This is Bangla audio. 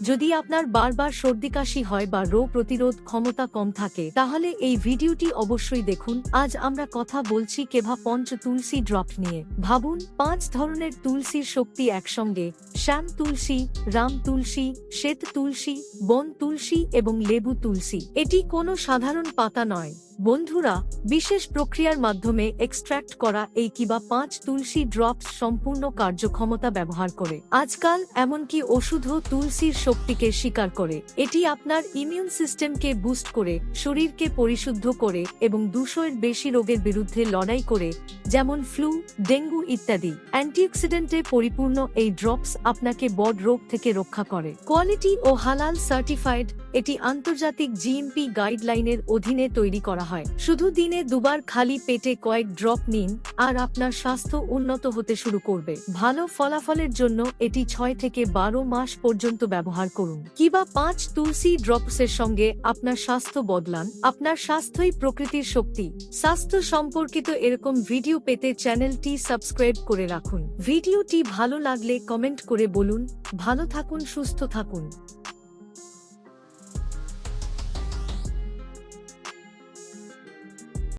যদি আপনার বারবার সর্দি কাশি হয় বা রোগ প্রতিরোধ ক্ষমতা কম থাকে, তাহলে এই ভিডিওটি অবশ্যই দেখুন। আজ আমরা কথা বলছি কেভা পঞ্চ তুলসী ড্রপ নিয়ে। ভাবুন, পাঁচ ধরনের তুলসীর শক্তি একসঙ্গে, শ্যাম তুলসী, রাম তুলসী, শ্বেত তুলসী, বন তুলসী এবং লেবু তুলসী। এটি কোনো সাধারণ পাতা নয়। বন্ধুরা, বিশেষ প্রক্রিয়ার মাধ্যমে এক্সট্র্যাক্ট করা এই কিবা পাঁচ তুলসী ড্রপস সম্পূর্ণ কার্যক্ষমতা ব্যবহার করে। আজকাল এমনকি ওষুধও তুলসীর শক্তিকে স্বীকার করে। এটি আপনার ইমিউন সিস্টেমকে বুস্ট করে, শরীরকে পরিশুদ্ধ করে এবং দুশোর বেশি রোগের বিরুদ্ধে লড়াই করে, যেমন ফ্লু ডেঙ্গু ইত্যাদি। অ্যান্টিঅক্সিডেন্টে পরিপূর্ণ এই ড্রপস আপনাকে বড় রোগ থেকে রক্ষা করে। কোয়ালিটি ও হালাল সার্টিফাইড এটি আন্তর্জাতিক জিএমপি গাইডলাইনের অধীনে তৈরি করা হয়। শুধু দিনে দুবার খালি পেটে কয়েক ড্রপ নিন, আর আপনার স্বাস্থ্য উন্নত হতে শুরু করবে। ভালো ফলাফলের জন্য এটি ছয় থেকে বারো মাস পর্যন্ত ব্যবহার করুন। কিবা পাঁচ তুলসী ড্রপসের সঙ্গে আপনার স্বাস্থ্য বদলান, আপনার স্বাস্থ্যই প্রকৃতির শক্তি। স্বাস্থ্য সম্পর্কিত এরকম ভিডিও পেতে চ্যানেলটি সাবস্ক্রাইব করে রাখুন। ভিডিওটি ভালো লাগলে কমেন্ট করে বলুন। ভালো থাকুন, সুস্থ থাকুন।